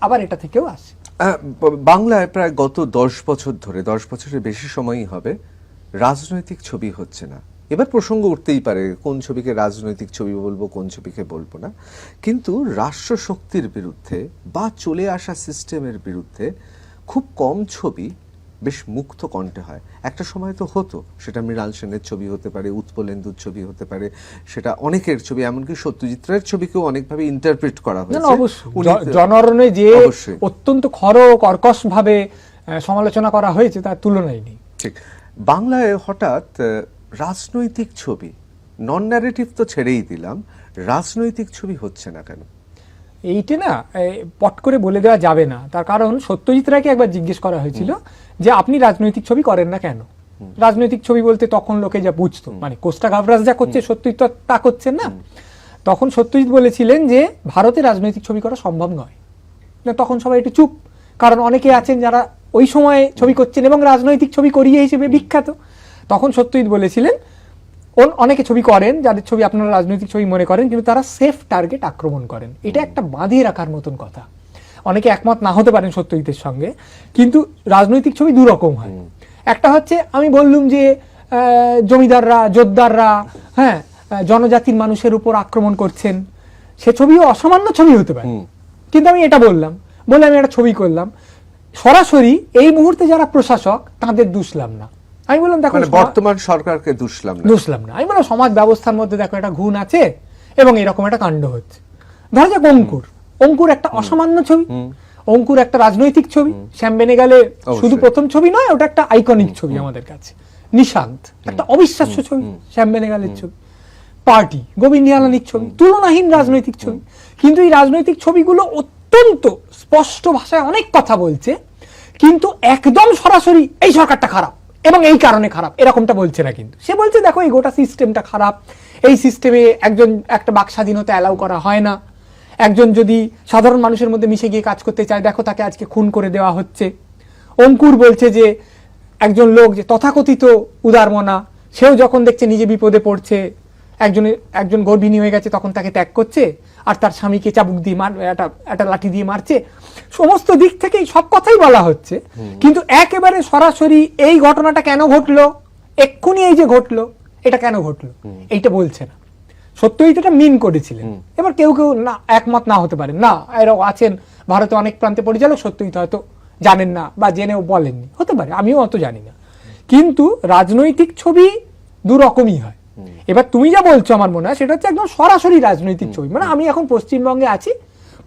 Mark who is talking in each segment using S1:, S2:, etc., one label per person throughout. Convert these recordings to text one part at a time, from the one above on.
S1: আবার এটা থেকেও আসে।
S2: বাংলায় প্রায় গত দশ বছর ধরে, দশ বছরের বেশি সময়ই হবে, রাজনৈতিক ছবি হচ্ছে না। এবার প্রসঙ্গ উঠতেই পারে, কোন ছবিকে রাজনৈতিক ছবি বলব, কোন ছবিকে বলব না। কিন্তু রাষ্ট্র শক্তির বিরুদ্ধে বা চলে আসা সিস্টেমের বিরুদ্ধে খুব কম ছবি বেশ মুক্ত কণ্ঠে হয়। একটা সময় তো হতো সেটা মৃণাল সেনের ছবি হতে পারে উৎপলেন্দুর ছবি হতে পারে সেটা অনেকের ছবি এমনকি সত্যজিৎ রায়ের ছবিকেও অনেকভাবে ইন্টারপ্রেট করা হয়েছে।
S1: জনরণে যে
S2: অবশ্যই।
S1: অত্যন্ত খর কর্কশ ভাবে সমালোচনা করা হয়েছে তার তুলনায় নেই।
S2: ঠিক। বাংলায় হঠাৎ রাজনৈতিক ছবি নন ন্যারেটিভ তো ছেড়েই দিলাম রাজনৈতিক ছবি হচ্ছে না কেন?
S1: এইটা না পট করে বলে দেওয়া যাবে না। তার কারণ সত্যজিৎ রায়কে একবার জিজ্ঞেস করা হয়েছিল যে আপনি রাজনৈতিক ছবি করেন না কেন? রাজনৈতিক ছবি বলতে তখন লোকে যা বুঝতো। মানে কোস্টা গাভরাজ যা করছে সত্যজিৎ তা করছেন না। তখন সত্যজিৎ বলেছিলেন যে ভারতে রাজনৈতিক ছবি করা সম্ভব নয়। না তখন সবাই একটু চুপ। কারণ অনেকে আছেন যারা ওই সময়ে ছবি করছেন এবং রাজনৈতিক ছবি করিয়ে হিসেবে বিখ্যাত। তখন সত্যজিৎ বলেছিলেন অনেকে ছবি করেন যাদের ছবি আপনারা রাজনৈতিক ছবি মনে করেন কিন্তু তারা সেফ টার্গেট আক্রমণ করেন। এটা একটা বাঁধিয়ে রাখার মতন কথা। অনেকে একমত না হতে পারেন সত্যজিতের সঙ্গে কিন্তু রাজনৈতিক ছবি দু রকম হয় একটা হচ্ছে আমি বললুম যে জমিদাররা জোরদাররা হ্যাঁ জনজাতির মানুষের উপর আক্রমণ করছেন সে ছবিও অসামান্য ছবি হতে পারে। কিন্তু আমি এটা বললাম বলে আমি একটা ছবি করলাম। সরাসরি এই মুহূর্তে যারা প্রশাসক তাদের দুষলাম না। আমি বললাম দেখো
S2: মানে বর্তমান সরকারকে দুষলাম না।
S1: দুষলাম না। আমি বললাম সমাজ ব্যবস্থার মধ্যে দেখো একটা ঘুণ আছে এবং এরকম একটা কাণ্ড হচ্ছে। ধরা যাক অঙ্কুর। অঙ্কুর একটা অসামান্য ছবি। অঙ্কুর একটা রাজনৈতিক ছবি। শ্যাম বেনেগালে শুধু প্রথম ছবি নয় ওটা একটা আইকনিক ছবি আমাদের কাছে। নিশান্ত। একটা অবিশ্বাস্য ছবি শ্যাম বেনেগালের ছবি। পার্টি গোবিন্দ নিহালানির ছবি। তুলনাহীন রাজনৈতিক ছবি। কিন্তু এই রাজনৈতিক ছবিগুলো অত্যন্ত স্পষ্ট ভাষায় অনেক কথা বলছে কিন্তু একদম সরাসরি এই সরকারটা খারাপ। এবং এই কারণে খারাপ। এরকমটা বলছে না কিন্তু। সে বলছে, দেখো, এই গোটা সিস্টেমটা খারাপ। এই সিস্টেমে একজন, একটা বাক স্বাধীনতা অ্যালাউ করা হয় না। একজন যদি সাধারণ মানুষের মধ্যে মিশে গিয়ে কাজ করতে চায়, দেখো, তাকে আজকে খুন করে দেওয়া হচ্ছে। অঙ্কুর বলছে যে, একজন লোক যে তথাকথিত উদারমনা, সেও যখন দেখছে নিজে বিপদে পড়ছে একজনের একজন গর্ভিণী হয়ে গেছে তখন তাকে ত্যাগ করছে আর তার স্বামীকে চাবুক দিয়ে মার একটা একটা লাঠি দিয়ে মারছে। সমস্ত দিক থেকেই সব কথাই বলা হচ্ছে। কিন্তু একেবারে সরাসরি এই ঘটনাটা কেন ঘটলো? এক্ষুনি এই যে ঘটলো এটা কেন ঘটলো? এইটা বলছে না। সত্যই এটা মিন করেছিলেন। এবার কেউ কেউ না একমত না হতে পারেন না এরকম আছেন ভারতে অনেক প্রান্তে পরিচালক সত্যই হয়তো জানেন না বা জেনেও বলেননি। হতে পারে আমিও অত জানি না। কিন্তু রাজনৈতিক ছবি দু রকমই হয়। এবার তুমি যা বলছো আমার মনে হয় সেটা হচ্ছে একদম সরাসরি রাজনৈতিক ছবি। মানে আমি এখন পশ্চিমবঙ্গে আছি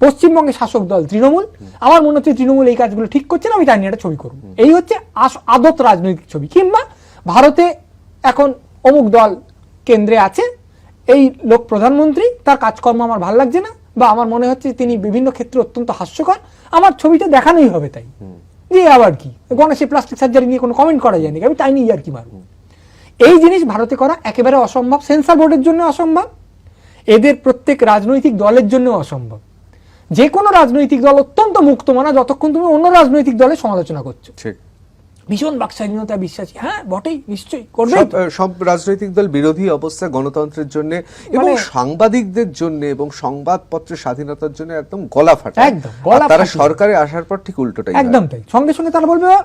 S1: পশ্চিমবঙ্গে শাসক দল তৃণমূল আমার মনে হচ্ছে তৃণমূল এই কাজগুলো ঠিক করছে না আমি তাই নিয়ে একটা ছবি করব। এই হচ্ছে আদত রাজনৈতিক ছবি। কিংবা ভারতে এখন অমুক দল কেন্দ্রে আছে এই লোক প্রধানমন্ত্রী তার কাজকর্ম আমার ভালো লাগছে না বা আমার মনে হচ্ছে তিনি বিভিন্ন ক্ষেত্রে অত্যন্ত হাস্যকর আমার ছবিটা দেখানোই হবে তাই। দিয়ে আবার কি? গণেশের প্লাস্টিক সার্জারি নিয়ে কোনো কমেন্ট করা যায়নি আমি তাই নিয়ে আর কি মারবো? এই জিনিস ভারতে করা একেবারে অসম্ভব। সেন্সার বোর্ডের জন্য অসম্ভব। এদের প্রত্যেক রাজনৈতিক দলের জন্য অসম্ভব। যে কোনো রাজনৈতিক দল অত্যন্ত মুক্ত মানা যতক্ষণ তুমি অন্য রাজনৈতিক দলের সমালোচনা করছ।
S2: ঠিক।
S1: ভীষণ বাক স্বাধীনতা বিশ্বাসী। হ্যাঁ বটেই নিশ্চয়ই করবে
S2: সব রাজনৈতিক দল বিরোধী অবস্থা গণতন্ত্রের জন্য এবং
S1: মানে-
S2: সাংবাদিকদের জন্য এবং সংবাদপত্রের স্বাধীনতার জন্য একদম গলা ফাটা।
S1: একদম, গলা
S2: তারা সরকারে আসার পর ঠিক উল্টোটাই
S1: একদম তাই। সঙ্গে সঙ্গে তারা বলবে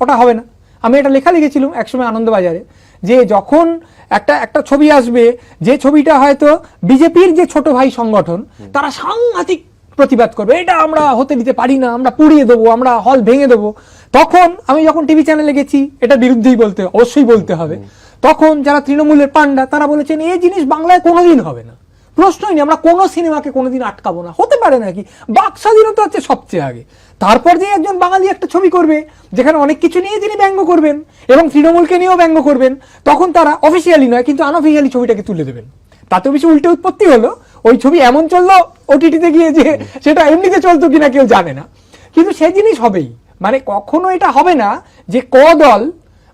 S1: ওটা হবে না। আমি এটা লেখা লিখেছিলাম একসময় আনন্দবাজারে যে যখন একটা একটা ছবি আসবে যে ছবিটা হয়তো বিজেপির যে ছোট ভাই সংগঠন তারা সাংঘাতিক প্রতিবাদ করবে। এটা আমরা হতে দিতে পারি না আমরা পুড়িয়ে দেবো আমরা হল ভেঙে দেবো। তখন আমি যখন টিভি চ্যানেলে গেছি এটা বিরুদ্ধেই বলতে অবশ্যই বলতে হবে। তখন যারা তৃণমূলের পান্ডা তারা বলেছেন এই জিনিস বাংলায় কোনোদিন হবে না। প্রশ্নই নেই, আমরা কোনো সিনেমাকে কোনোদিন আটকাবো না। হতে পারে নাকি? বাক স্বাধীনতা হচ্ছে সবচেয়ে আগে। তারপর যে একজন বাঙালি একটা ছবি করবে, যেখানে অনেক কিছু নিয়ে তিনি ব্যঙ্গ করবেন এবং তৃণমূলকে নিয়েও ব্যঙ্গ করবেন, তখন তারা অফিসিয়ালি নয়, কিন্তু আনঅফিসিয়ালি ছবিটাকে তুলে দেবেন। তাতে বেশি উল্টে উৎপত্তি হলো, ওই ছবি এমন চলল ওটিটিতে গিয়ে যে সেটা এমনিতে চলতো কিনা কেউ জানে না। কিন্তু সে জিনিস হবেই। মানে কখনো এটা হবে না যে ক দল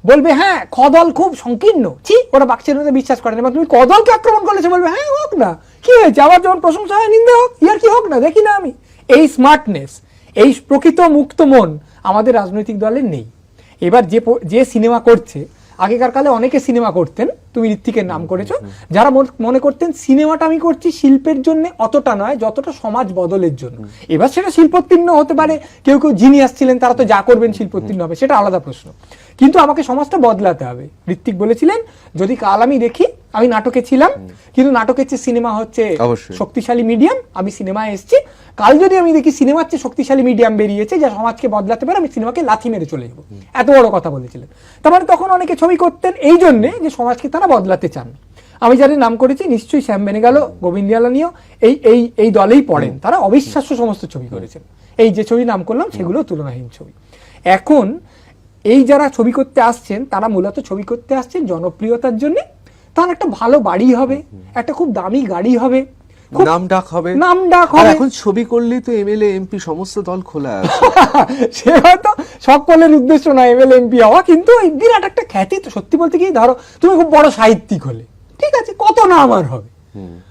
S1: বলবে হ্যাঁ কদল খুব সংকীর্ণ। ছি, ওরা বাকস্বাধীনতা বিশ্বাস করে না। তুমি কদলকে আক্রমণ করলে সে বলবে হ্যাঁ হোক না। কি হয়েছে? আবার যেমন প্রশংসা হয় নিন্দে হোক? ইয়ার কি হোক না? দেখি না আমি। এই স্মার্টনেস এই প্রকৃত মুক্ত মন আমাদের রাজনৈতিক দলের নেই। এবার যে যে সিনেমা করছে আগেকার কালে অনেকে সিনেমা করতেন তুমি ঋত্বিকের নাম করেছ যারা মনে করতেন সিনেমাটা আমি করছি শিল্পের জন্য অতটা নয় যতটা সমাজ বদলের জন্য। এবার সেটা শিল্পোত্তীর্ণ হতে পারে কেউ কেউ জিনিয়াস ছিলেন তারা তো যা করবেন শিল্পোত্তীর্ণ হবে সেটা আলাদা প্রশ্ন। কিন্তু আমাকে সমাজটা বদলাতে হবে। ঋত্বিক বলেছিলেন যদি কাল আমি দেখি আমি নাটকে ছিলাম কিন্তু নাটকের চেয়ে সিনেমা হচ্ছে। শক্তিশালী মিডিয়াম আমি সিনেমায় এসেছি। কাল যদি আমি দেখি সিনেমার চেয়ে শক্তিশালী মিডিয়াম বেরিয়েছে যা সমাজকে বদলাতে পারে আমি সিনেমাকে লাথি মেরে চলে যাব। এত বড় কথা বলেছিলেন। তার মানে তখন অনেকে ছবি করতেন এই জন্যে যে সমাজকে তারা বদলাতে চান। আমি যাদের নাম করেছি নিশ্চয়ই শ্যাম বেনেগাল গোবিন্দিয়ালানিও এই এই এই দলেই পড়েন। তারা অবিশ্বাস্য সমস্ত ছবি করেছেন। এই যে ছবি নাম করলাম সেগুলো তুলনাহীন ছবি। এখন এই যারা ছবি করতে আসছেন তারা মূলত ছবি করতে আসছেন জনপ্রিয়তার জন্য তার একটা ভালো বাড়ি হবে একটা খুব দামি গাড়ি হবে
S2: নাম ডাক হবে।
S1: নাম ডাক হবে।
S2: এখন ছবি করলেই তো এমএলএ এমপি সমস্ত দল খোলা আছে।
S1: সে হয়তো সকলের উদ্দেশ্য না এমএল এমপি হওয়া কিন্তু এই বিরাট একটা খ্যাতি তো সত্যি বলতে কি ধরো তুমি খুব বড় সাহিত্যিক হলে ঠিক আছে কত নাম আর হবে?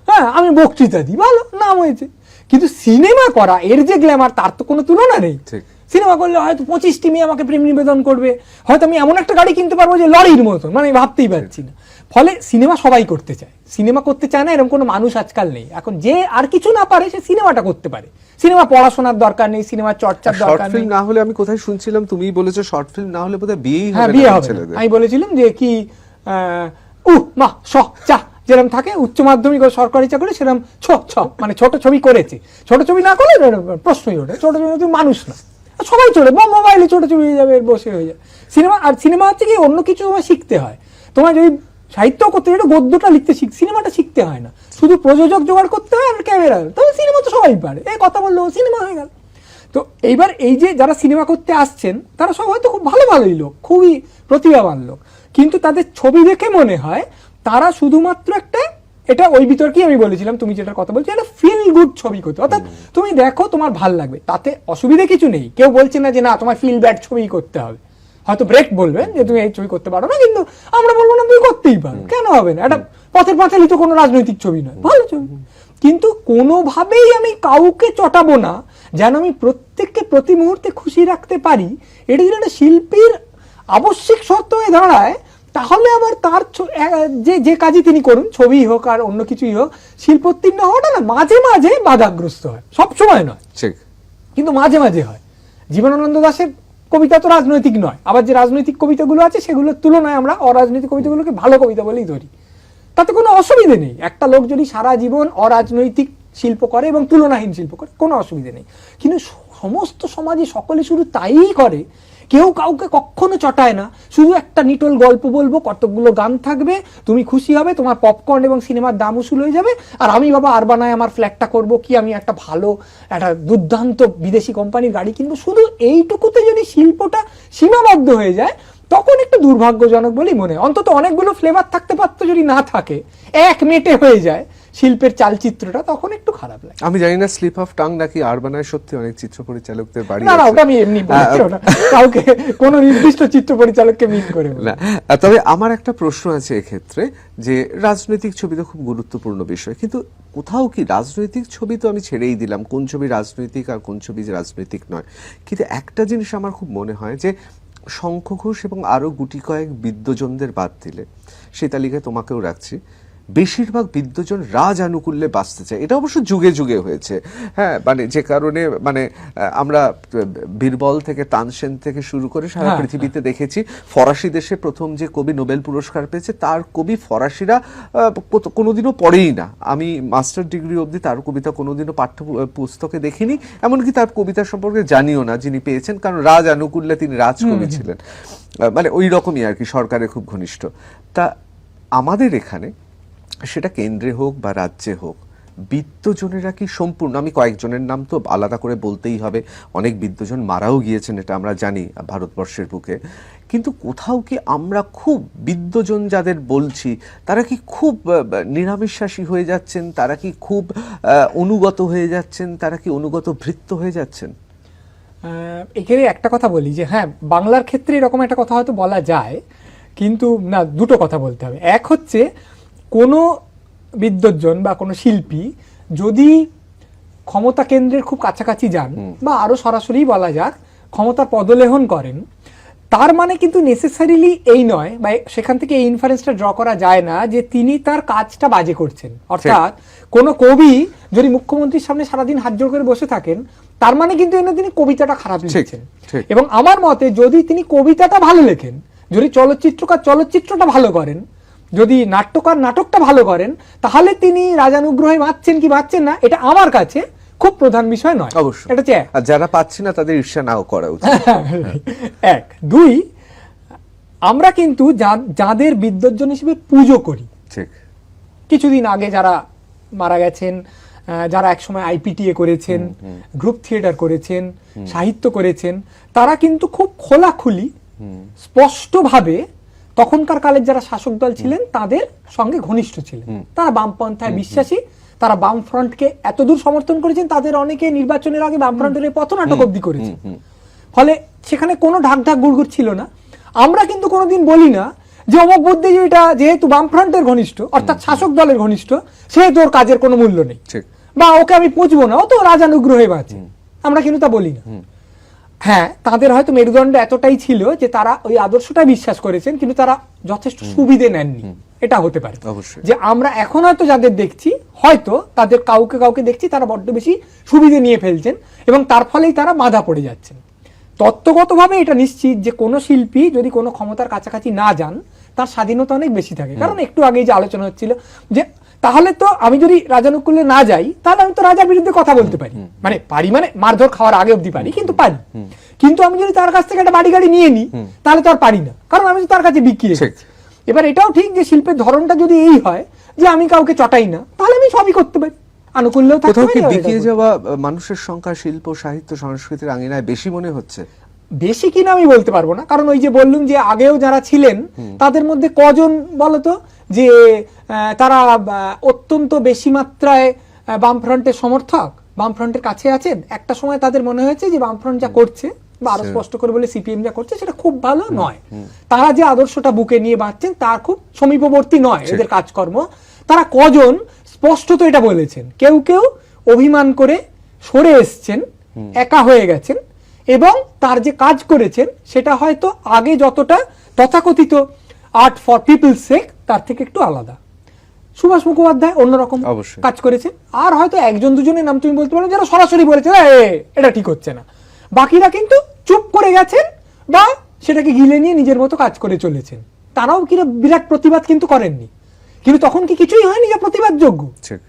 S1: হ্যাঁ আমি বক্তৃতা দিই ভালো নাম হয়েছে। কিন্তু সিনেমা করা এর যে গ্ল্যামার তার তো কোনো তুলনা নেই।
S2: ঠিক।
S1: সিনেমা করলে হয়তো পঁচিশটি মেয়ে আমাকে প্রেম নিবেদন করবে। হয়তো আমি এমন একটা গাড়ি কিনতে পারব যে লরির মতন মানে ভাবতেই পারছি না। ফলে সিনেমা সবাই করতে চায়। সিনেমা করতে চায় না এরকম কোনো মানুষ আজকাল নেই। এখন যে আর কিছু না পারে সে সিনেমাটা করতে পারে। সিনেমা পড়াশোনার দরকার নেই সিনেমা চর্চার দরকার নেই।
S2: না হলে আমি কোথায় শুনছিলাম? তুমিই বলেছ শর্ট ফিল্ম না হলে বোধহয় বিয়েই
S1: হ্যাঁ
S2: হবে
S1: বিয়ে হবে আমি বলেছিলাম যে কি আহ, উহ মা স চা যেরকম থাকে উচ্চ মাধ্যমিক ও সরকারি চাকরি সেরকম ছ ছ মানে ছোট ছবি করেছে। ছোট ছবি না করলে প্রশ্নই ওঠে। ছোট ছবি তুমি মানুষ না। সবাই চলে, বা মোবাইলে ছোট হয়ে যাবে, বসে হয়ে যাবে। সিনেমা, আর সিনেমা হচ্ছে কি, অন্য কিছু তোমার শিখতে হয়। তোমার যদি সাহিত্য করতে গেলে গদ্যটা লিখতে শিখ, সিনেমাটা শিখতে হয় না। শুধু প্রযোজক জোগাড় করতে হয় আর ক্যামেরা তবে সিনেমা তো সবাই পারে। এই কথা বলল, সিনেমা হয়ে গেল। তো এইবার এই যে যারা সিনেমা করতে আসছেন, তারা সব হয়তো খুব ভালো, ভালোই লোক, খুবই প্রতিভাবান লোক। কিন্তু তাদের ছবি দেখে মনে হয়, তারা শুধুমাত্র একটা এটা ওই বিতর্কেই আমি বলেছিলাম তুমি যেটা কথা বলছো এটা ফিল গুড ছবি করতে। অর্থাৎ তুমি দেখো তোমার ভালো লাগবে তাতে অসুবিধা কিছু নেই। কেউ বলছে না যে না তোমার ফিল ব্যাড ছবি করতে হবে। হয়তো ব্রেক বলবেন যে তুমি এই ছবি করতে পারো না কিন্তু আমরা বলব না তুমি করতেই পারো। কেন হবে না? এটা পথের পাঁচালি তো কোনো রাজনৈতিক ছবি নয়। ভালো ছবি। কিন্তু কোনোভাবেই আমি কাউকে চটাবো না যেন আমি প্রত্যেককে প্রতি মুহূর্তে খুশি রাখতে পারি। এটা যদি একটা শিল্পীর আবশ্যিক শর্ত হয়ে দাঁড়ায় তাহলে আবার তার যে যে কাজই তিনি করুন ছবি হোক আর অন্য কিছুই হোক শিল্পোত্তীর্ণ হওয়াটা না মাঝে মাঝে বাধাগ্রস্ত হয়। সব সময় নয়।
S2: ঠিক।
S1: কিন্তু মাঝে মাঝে হয়। জীবনানন্দ দাশের কবিতা তো রাজনৈতিক নয়। আবার যে রাজনৈতিক কবিতাগুলো আছে সেগুলোর তুলনায় আমরা অরাজনৈতিক কবিতাগুলোকে ভালো কবিতা বলেই ধরি। তাতে কোনো অসুবিধে নেই। একটা লোক যদি সারা জীবন অরাজনৈতিক শিল্প করে এবং তুলনাহীন শিল্প করে, কোনো অসুবিধে নেই। কিন্তু সমস্ত সমাজে সকলে শুধু তাই করে, কেউ কাউকে কখনো চটায় না। শুধু একটা নিটল গল্প বলব, কতকগুলো গান থাকবে, তুমি খুশি হবে, তোমার পপকর্ন এবং সিনেমার দাম উসুল হয়ে যাবে, আর আমি বাবা আরবানায় আমার ফ্ল্যাটটা করব, কি আমি একটা ভালো, একটা দুর্দান্ত বিদেশি কোম্পানির গাড়ি কিনবো। শুধু এইটুকুতে যদি শিল্পটা সীমাবদ্ধ হয়ে যায়, তখন একটু দুর্ভাগ্যজনক বলেই মনে হয়। অন্তত অনেকগুলো ফ্লেভার থাকতে পারতো যদি না থাকে, এক মেটে হয়ে যায়। শিল্পের চালচিত্রটা তখন একটু খারাপ লাগে।
S2: আমি জানি না স্লিপ অফ টাং নাকি আরবানায় সত্যি অনেক চিত্র পরিচালকদের বাড়ি
S1: না না ওটা আমি এমনি বলছি ওটা কাউকে কোনো নির্দিষ্ট চিত্র পরিচালককে মিন করে
S2: না তবে আমার একটা প্রশ্ন আছে এক্ষেত্রে যে রাজনৈতিক ছবি তো খুব গুরুত্বপূর্ণ বিষয় কিন্তু কোথাও কি রাজনৈতিক ছবি তো আমি ছেড়েই দিলাম? কোন ছবি রাজনৈতিক আর কোন ছবি রাজনৈতিক নয়? কিন্তু একটা জিনিস আমার খুব মনে হয় যে শঙ্খ ঘোষ এবং আরও গুটি কয়েক বিদ্যজনদের বাদ দিলে সেই তালিকায় তোমাকেও রাখছি। বেশিরভাগ বিদ্যজন রাজ আনুকূল্যে বাঁচতে চায়। এটা অবশ্য যুগে যুগে হয়েছে। হ্যাঁ মানে যে কারণে মানে আমরা বীরবল থেকে তানসেন থেকে শুরু করে সারা
S1: হ্যাঁ,
S2: পৃথিবীতে দেখেছি ফরাসি দেশে প্রথম যে কবি নোবেল পুরস্কার পেয়েছে তার কবি ফরাসিরা কোনোদিনও পড়েই না। আমি মাস্টার ডিগ্রি অবধি তার কবিতা কোনোদিনও পাঠ্য পুস্তকে দেখিনি এমনকি তার কবিতা সম্পর্কে জানিও না যিনি পেয়েছেন কারণ রাজ আনুকূল্যে তিনি রাজকবি ছিলেন। মানে ওই রকমই আর কি সরকারের খুব ঘনিষ্ঠ। তা আমাদের এখানে সেটা কেন্দ্রে হোক বা রাজ্যে হোক বিত্তজনেরা কি সম্পূর্ণ, আমি কয়েকজনের নাম তো আলাদা করে বলতেই হবে, অনেক বিত্তজন মারাও গিয়েছেন, এটা আমরা জানি ভারতবর্ষের বুকে, কিন্তু কোথাও কি আমরা খুব বিদ্যজন যাদের বলছি, তারা কি খুব নিরামিশ্বাসী হয়ে যাচ্ছেন, তারা কি খুব অনুগত হয়ে যাচ্ছেন, তারা কি অনুগত ভৃত্য হয়ে যাচ্ছেন?
S1: এখানে একটা কথা বলি যে হ্যাঁ বাংলার ক্ষেত্রে এরকম একটা কথা হয়তো বলা যায়, কিন্তু না, দুটো কথা বলতে হবে। এক হচ্ছে কোনো বিদ্যজন বা কোনো শিল্পী যদি ক্ষমতা কেন্দ্রের খুব কাছাকাছি যান বা আরও সরাসরি বলা যাক ক্ষমতার পদলেহন করেন তার মানে কিন্তু নেসেসারিলি এই নয় বা সেখান থেকে এই ইনফারেন্সটা ড্র করা যায় না যে তিনি তার কাজটা বাজে করছেন। অর্থাৎ কোনো কবি যদি মুখ্যমন্ত্রীর সামনে সারাদিন হাত জোড় করে বসে থাকেন তার মানে কিন্তু এনে তিনি কবিতাটা খারাপ লিখছেন। এবং আমার মতে যদি তিনি কবিতাটা ভালো লেখেন যদি চলচ্চিত্রকার চলচ্চিত্রটা ভালো করেন যদি নাট্যকার নাটকটা ভালো করেন তাহলে তিনি রাজানুগ্রহে বাঁচছেন কি বাঁচছেন না এটা আমার কাছে খুব প্রধান বিষয় নয়।
S2: অবশ্যই।
S1: এটা হচ্ছে
S2: আর যারা পাচ্ছে না তাদের ঈর্ষা নাও করা উচিত।
S1: এক। দুই আমরা কিন্তু যাদের বিদ্বজ্জন হিসেবে পুজো করি
S2: ঠিক।
S1: কিছুদিন আগে যারা মারা গেছেন যারা একসময় আইপিটিএ করেছেন গ্রুপ থিয়েটার করেছেন সাহিত্য করেছেন তারা কিন্তু খুব খোলাখুলি স্পষ্টভাবে তখনকার কালের যারা শাসক দল ছিলেন তাদের সঙ্গে ঘনিষ্ঠ ছিলেন। তারা বামপন্থায় বিশ্বাসী তারা বাম ফ্রন্টকে এতদূর সমর্থন করেছেন তাদের অনেকে নির্বাচনের আগে বাম ফ্রন্টের এই পথনাটক অব্দি করেছেন। ফলে সেখানে কোনো ঢাক ঢাক গুড়গুড় ছিল না। আমরা কিন্তু কোনোদিন বলি না যে অমক বুদ্ধিজীবীটা যেহেতু বামফ্রন্টের ঘনিষ্ঠ অর্থাৎ শাসক দলের ঘনিষ্ঠ সেহেতু ওর কাজের কোনো মূল্য নেই। বা ওকে আমি পুঁজবো না ও তো রাজানুগ্রহে বাঁচে। আমরা কিন্তু তা বলি না। হ্যাঁ তাদের হয়তো মেরুদণ্ড এতটাই ছিল যে তারা ওই আদর্শটা বিশ্বাস করেছেন কিন্তু তারা যথেষ্ট সুবিধে নেননি। এটা হতে পারে। যে আমরা এখন হয়তো যাদের দেখছি হয়তো তাদের কাউকে কাউকে দেখছি তারা বড্ড বেশি সুবিধে নিয়ে ফেলছেন এবং তার ফলেই তারা বাধা পড়ে যাচ্ছেন। তত্ত্বগতভাবে এটা নিশ্চিত যে কোনো শিল্পী যদি কোনো ক্ষমতার কাছাকাছি না যান তার স্বাধীনতা অনেক বেশি থাকে। কারণ একটু আগেই যে আলোচনা হচ্ছিল যে তাহলে তো আমি যদি রাজানুকুলে না যাই তাহলে আমি তো রাজার বিরুদ্ধে কথা বলতে পারি। মানে পারি মানে মারধর খাওয়ার আগে অব্দি পারি কিন্তু পারি। কিন্তু আমি যদি তার কাছ থেকে একটা বাড়ি গাড়ি নিয়ে নিই তাহলে তো আর পারি না। কারণ আমি তো তার কাছে বিক্রি এবার এটাও ঠিক যে শিল্পের ধরনটা যদি এই হয় যে আমি কাউকে চটাই না তাহলে আমি সবই করতে পারি। আনুকূল্যও থাকতে পারি,
S2: যাওয়া মানুষের সংখ্যা শিল্প সাহিত্য সংস্কৃতির আঙিনায় বেশি মনে হচ্ছে?
S1: বেশি কিনা আমি বলতে পারব না কারণ ওই যে বললুম যে আগেও যারা ছিলেন তাদের মধ্যে কজন বলতো? যে তারা অত্যন্ত বেশি মাত্রায় বামফ্রন্টের সমর্থক বামফ্রন্টের কাছে আছেন। একটা সময় তাদের মনে হয়েছে যে বামফ্রন্ট যা করছে বা আরও স্পষ্ট করে বলে সিপিএম যা করছে সেটা খুব ভালো নয়। তারা যে আদর্শটা বুকে নিয়ে বাঁচছেন তার খুব সমীপবর্তী নয় এদের কাজকর্ম। তারা কজন স্পষ্টত এটা বলেছেন কেউ কেউ অভিমান করে সরে এসছেন একা হয়ে গেছেন এবং তার যে কাজ করেছেন সেটা হয়তো আগে যতটা তথাকথিত আর্ট ফর পিপল সেক তার থেকে একটু আলাদা। সুভাষ মুখোপাধ্যায় অন্যরকম কাজ করেছেন আর হয়তো একজন দুজনের নাম তুমি বলতে পারো যারা সরাসরি বলেছে এটা ঠিক হচ্ছে না। বাকিরা কিন্তু চুপ করে গেছেন বা সেটাকে গিলে নিয়ে নিজের মতো কাজ করে চলেছেন। তারাও কিনা বিরাট প্রতিবাদ কিন্তু করেননি। কিন্তু তখন কি কিছুই হয়নি যে প্রতিবাদযোগ্য।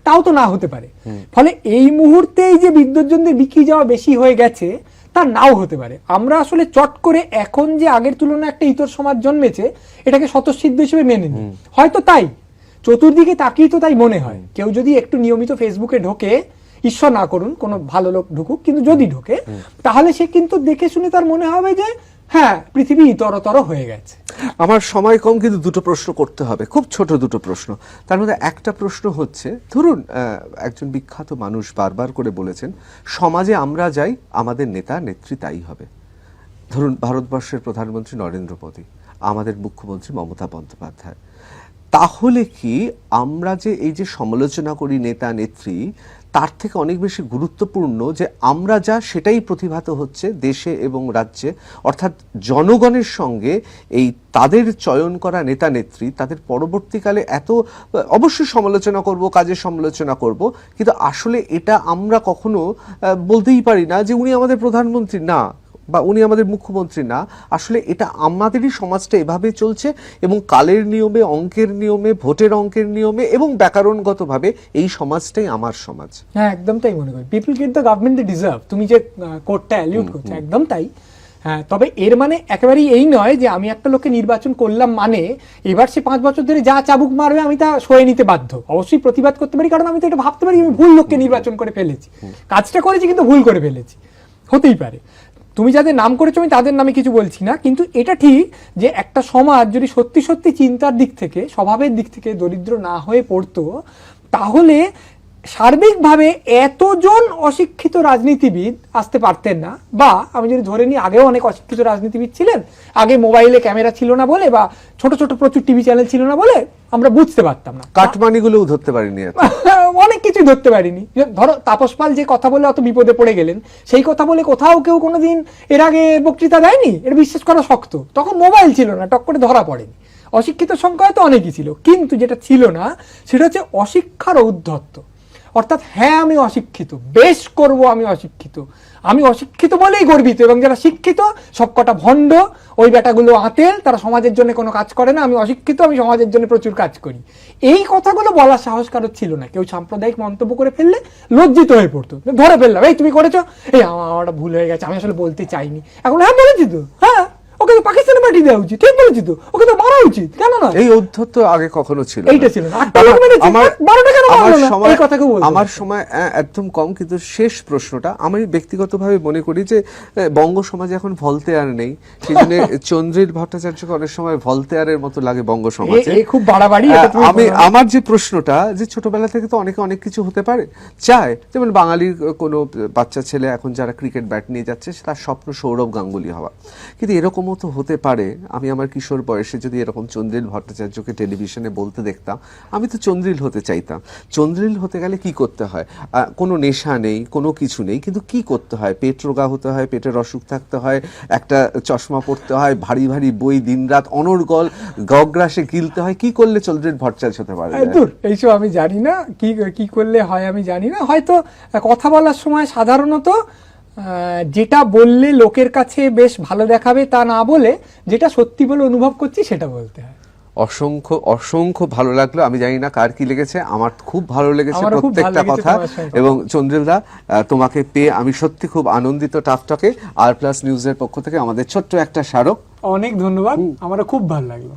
S1: তাও তো না হতে পারে। ফলে এই মুহূর্তেই যে বিদ্যুৎজনদের বিক্রি যাওয়া বেশি হয়ে গেছে তা নাও হতে পারে। আমরা আসলে চট করে এখন যে আগের তুলনায় একটা ইতর সমাজ জন্মেছে এটাকে স্বতঃসিদ্ধ হিসেবে মেনে নিই। হয়তো তাই চতুর্দিকে তাকিয়ে তো তাই মনে হয়। কেউ যদি একটু নিয়মিত ফেসবুকে ঢোকে ঈশ্বর না করুন কোনো ভালো লোক ঢুকুক কিন্তু যদি ঢোকে তাহলে সে কিন্তু দেখে শুনে তার মনে হবে যে হ্যাঁ পৃথিবী ইতরতর হয়ে গেছে।
S2: আমার সময় কম, কিন্তু দুটো প্রশ্ন করতে হবে। খুব ছোট দুটো প্রশ্ন। তার মধ্যে একটা প্রশ্ন হচ্ছে, ধরুন একজন বিখ্যাত মানুষ বারবার করে বলেছেন, সমাজে আমরা যাই, আমাদের নেতা, নেত্রী তাই হবে। ধরুন, ভারতবর্ষের প্রধানমন্ত্রী নরেন্দ্র মোদী, আমাদের মুখ্যমন্ত্রী মমতা বন্দ্যোপাধ্যায়। তাহলে কি আমরা যে এই যে সমালোচনা করি নেতা, নেত্রী তার থেকে অনেক বেশি গুরুত্বপূর্ণ যে আমরা যা সেটাই প্রতিভাত হচ্ছে দেশে এবং রাজ্যে। অর্থাৎ জনগণের সঙ্গে এই তাদের চয়ন করা নেতা নেত্রী, তাদের পরবর্তীকালে এত, অবশ্যই সমালোচনা করব, কাজের সমালোচনা করব, কিন্তু আসলে এটা আমরা কখনো বলতেই পারি না যে উনি আমাদের প্রধানমন্ত্রী। না বা উনি আমাদের মুখ্যমন্ত্রী না আসলে এটা আমাদেরই সমাজটা এভাবে চলছে এবং কালের নিয়মে অঙ্কের নিয়মে ভোটের অঙ্কের নিয়মে এবং ব্যাকরণগতভাবে এই সমাজটাই আমার সমাজ।
S1: হ্যাঁ একদম তাই মনে করি। People get the government the deserve তুমি যে কোর্টটা অ্যালিউট করছ একদম তাই। হ্যাঁ তবে এর মানে একেবারেই এই নয় যে আমি একটা লোককে নির্বাচন করলাম মানে এবার সে পাঁচ বছর ধরে যা চাবুক মারবে আমি তা সয়ে নিতে বাধ্য। অবশ্যই প্রতিবাদ করতে পারি কারণ আমি তো এটা ভাবতে পারি আমি ভুল লোককে নির্বাচন করে ফেলেছি। কাজটা করেছি কিন্তু ভুল করে ফেলেছি। হতেই পারে। তুমি যাদের নাম করেছ, আমি তাদের নামে কিছু বলছি না। কিন্তু এটা ঠিক যে একটা সমাজ যদি সত্যি সত্যি চিন্তার দিক থেকে, স্বভাবের দিক থেকে দরিদ্র না হয়ে পড়তো, তাহলে সার্বিকভাবে এতজন অশিক্ষিত রাজনীতিবিদ আসতে পারতেন না বা আমি যদি ধরে নিই আগেও অনেক অশিক্ষিত রাজনীতিবিদ ছিলেন আগে মোবাইলে ক্যামেরা ছিল না বলে বা ছোট ছোট প্রচুর টিভি চ্যানেল ছিল না বলে আমরা বুঝতে পারতাম না।
S2: কাটমানিগুলোও ধরতে পারিনি
S1: অনেক কিছু ধরতে পারিনি। ধরো তাপস পাল যে কথা বলে অত বিপদে পড়ে গেলেন সেই কথা বলে কোথাও কেউ কোনোদিন এর আগে বক্তৃতা দেয়নি? এটা বিশ্বাস করা শক্ত। তখন মোবাইল ছিল না টক করে ধরা পড়েনি। অশিক্ষিত সংখ্যা তো অনেকই ছিল কিন্তু যেটা ছিল না সেটা হচ্ছে অশিক্ষার ঔদ্ধত্য। অর্থাৎ হ্যাঁ আমি অশিক্ষিত, বেশ করব, আমি অশিক্ষিত। আমি অশিক্ষিত বলেই গর্বিত এবং যারা শিক্ষিত সবকটা ভণ্ড, ওই বেটাগুলো আতেল, তারা সমাজের জন্য কোনো কাজ করে না, আমি অশিক্ষিত, আমি সমাজের জন্য প্রচুর কাজ করি। এই কথাগুলো বলার সাহস কারোর ছিল না। কেউ সাম্প্রদায়িক মন্তব্য করে ফেললে লজ্জিত হয়ে পড়তো। ধরে ফেললাম, এই তুমি করেছ? এই আমার ভুল হয়ে গেছে, আমি আসলে বলতে চাইনি। এখন হ্যাঁ বলেছি তো। হ্যাঁ ওকে তো পাকিস্তানে পাঠিয়ে দেওয়া উচিত ঠিক বলেছি তো? ওকে তো মারা উচিত কেন না
S2: এই অধ্যত্ত আগে কখনো ছিল
S1: এইটা ছিল
S2: আমার-
S1: লোক মেরেছে,
S2: আমার-
S1: বারোটা কেন মারলো না?
S2: সময়-
S1: এই কথা কেউ
S2: আমার সময় একদম কম কিন্তু শেষ প্রশ্নটা আমি ব্যক্তিগতভাবে মনে করি যে বঙ্গ সমাজে এখন ভলতেয়ার নেই। সেই জন্য চন্দ্রিল ভট্টাচার্যকে অনেক সময় ভলতেয়ারের মতো লাগে বঙ্গ সমাজে।
S1: খুব বাড়াবাড়ি,
S2: আমি আমার যে প্রশ্নটা যে ছোটবেলা থেকে তো অনেকে অনেক কিছু হতে পারে চায়। যেমন বাঙালির কোনো বাচ্চা ছেলে এখন যারা ক্রিকেট ব্যাট নিয়ে যাচ্ছে তার স্বপ্ন সৌরভ গাঙ্গুলি হওয়া। কিন্তু এরকমও তো হতে পারে, আমি আমার কিশোর বয়সে যদি এরকম চন্দ্রিল ভট্টাচার্যকে টেলিভিশনে বলতে দেখতাম, আমি তো চন্দ্রিল হতে চাইতাম। চন্দ্রিল হতে গেলে কি করতে হয়? কোনো নেশা নেই, কোনো কিছু নেই, কিন্তু কি করতে হয়? পেট রোগা হতে হয়, পেটের অসুখ থাকতে হয়, একটা চশমা পড়তে হয়, ভারী ভারী বই দিনরাত অনর্গল, গগ্রাসে গিলতে হয়, কি করলে চন্দ্রিল ভট্টাচার্য হতে পারে?
S1: দূর, এইসব আমি জানি না, কি কি করলে হয় আমি জানি না। হয়তো কথা বলার সময় সাধারণত যেটা বললে লোকের কাছে বেশ ভালো দেখাবে তা না বলে যেটা সত্যি বলে অনুভব করছি সেটা বলতে হয়।
S2: অসংখ্য অসংখ্য ভালো লাগল। আমি জানি না কার কি লেগেছে। আমার খুব ভালো লেগেছে প্রত্যেকটা কথা। এবং চন্দ্রিলদা তোমাকে পেয়ে আমি সত্যি খুব আনন্দিত টাফটকে। আর প্লাস নিউজের পক্ষ থেকে আমাদের ছোট্ট একটা স্মারক।
S1: অনেক ধন্যবাদ। আমারও খুব ভালো লাগল।